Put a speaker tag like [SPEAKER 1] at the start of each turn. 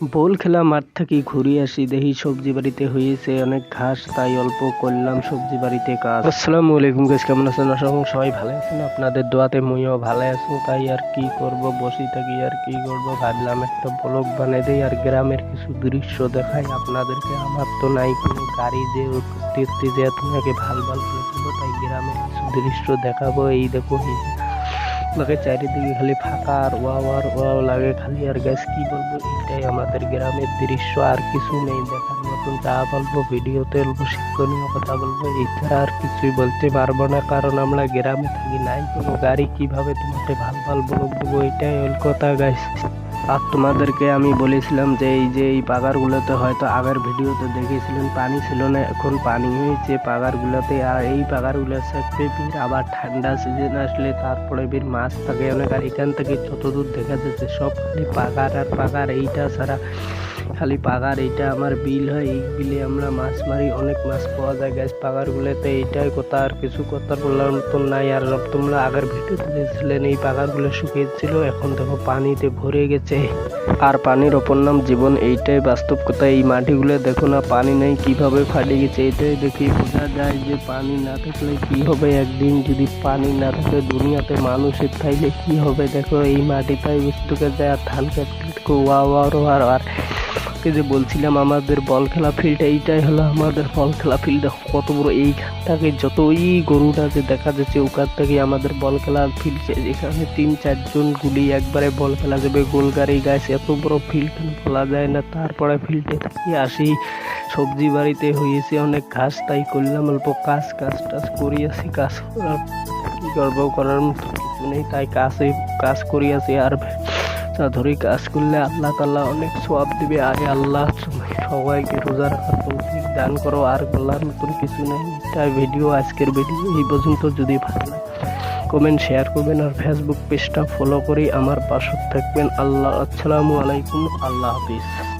[SPEAKER 1] বল খেলা মাঠ থেকে ঘুরে আসি। দেখি সবজি বাড়িতে হয়েছে অনেক ঘাস, তাই অল্প করলাম সবজি বাড়িতে কাজ। আসসালামু আলাইকুম গাইস কেমন আছেন? আশা সবাই ভালো আছেন। আপনাদের দোয়াতে মুইও ভালো আছি, তাই আর কি করব? বসে থাকি আর কি করব? ভাবলাম একটা ব্লগ বানিয়ে দেই, আর গ্রামের কিছু দৃশ্য দেখাই। আপনাদেরকে আমার তো নাই কোনো গাড়ি যে উঠতে যে তোমাকে ভালো ভালো তাই গ্রামের কিছু দৃশ্য দেখাবো। এই দেখো লাগে চারিদিকে খালি ফাঁকা আর ওয়াও আর ওয়াও লাগে, খালি আর গ্যাস কি বলব? এটাই আমাদের গ্রামের দৃশ্য, আর কিছু নেই দেখার মতন। যা বলব, ভিডিওতে বলব শিক্ষণীয় কথা বলব, এছাড়া আর কিছুই বলতে পারব না, কারণ আমরা গ্রামে থাকি, নাই কোনো গাড়ি কীভাবে তোমাকে ভালো ভালো বলব এটাই হল কথা গাইস আর তোমাদেরকে আমি বলেছিলাম যে এই যে এই পাগারগুলোতে হয়তো আগের ভিডিওতে দেখেছিলেন, পানি ছিল না, এখন পানি হয়েছে পাগারগুলোতে। আর এই পাগারগুলো সাথে বীর আবার ঠান্ডা সিজন আসলে তারপরে বীর মাছ থাকে অনেক, আর এখান থেকে যতদূর দেখা যাচ্ছে সব খালি পাগার আর পাগার। এইটা ছাড়া খালি পাগার, এইটা আমার বিল হয়, এই বিলে আমরা মাছ মারি, অনেক মাছ পাওয়া যায় গ্যাস পাগারগুলোতে, এইটাই কথা, আর কিছু কথা বলার মতন নাই, আর তোমরা আগের ভিডিওতে দেখছিলেন, এই পাগারগুলো শুকিয়েছিল, এখন দেখো পানিতে ভরে গেছে। আর পানির অপর নাম জীবন, এইটাই বাস্তব কথা, এই মাটিগুলো দেখো না, পানি নেই, কীভাবে ফাটে গেছে, এইটাই দেখি বোঝা যায় যে পানি না থাকলে কি হবে একদিন, যদি পানি না থাকে দুনিয়াতে মানুষের থাইলে কি হবে? দেখো এই মাটিটাই বুঝতে যায় আর ধান খেতে ওয়া ওয়া আর আর কে যে বলছিলাম আমাদের বল খেলা ফিল্ড এইটাই হলো আমাদের বল খেলা ফিল্ড কত বড় এইখানটাকে যত ওই গরুটা যে দেখা যাচ্ছে ওখান থেকে আমাদের বল খেলা ফিল্ড এখানে তিন চারজন গুলি একবারে বল খেলা যাবে গোল গাড়ি গাছ এত বড় ফিল্ড বলা যায় না? তারপরে ফিল্ডে থেকে আসি, সবজি বাড়িতে হয়েছে অনেক ঘাস তাই করলাম অল্প কাজ কাজ টাজ করিয়াছি, কাজ করার কি করব, করার মতো কিছু নেই, তাই কাজে কাজ করিয়াছি আর ধরে কাজ করলে আল্লাহ তাল্লাহ অনেক সব দিবে। আরে আল্লাহ সবাইকে রোজা রাখার তৌফিক দান করো। আর বলার মতন কিছু নেই। তাই ভিডিও, আজকের ভিডিও এই পর্যন্ত। যদি ভালো লাগে কমেন্ট শেয়ার করবেন। আর ফেসবুক পেজটা ফলো করে আমার পাশে থাকবেন। আল্লাহ, আসসালামু আলাইকুম। আল্লাহ হাফিজ।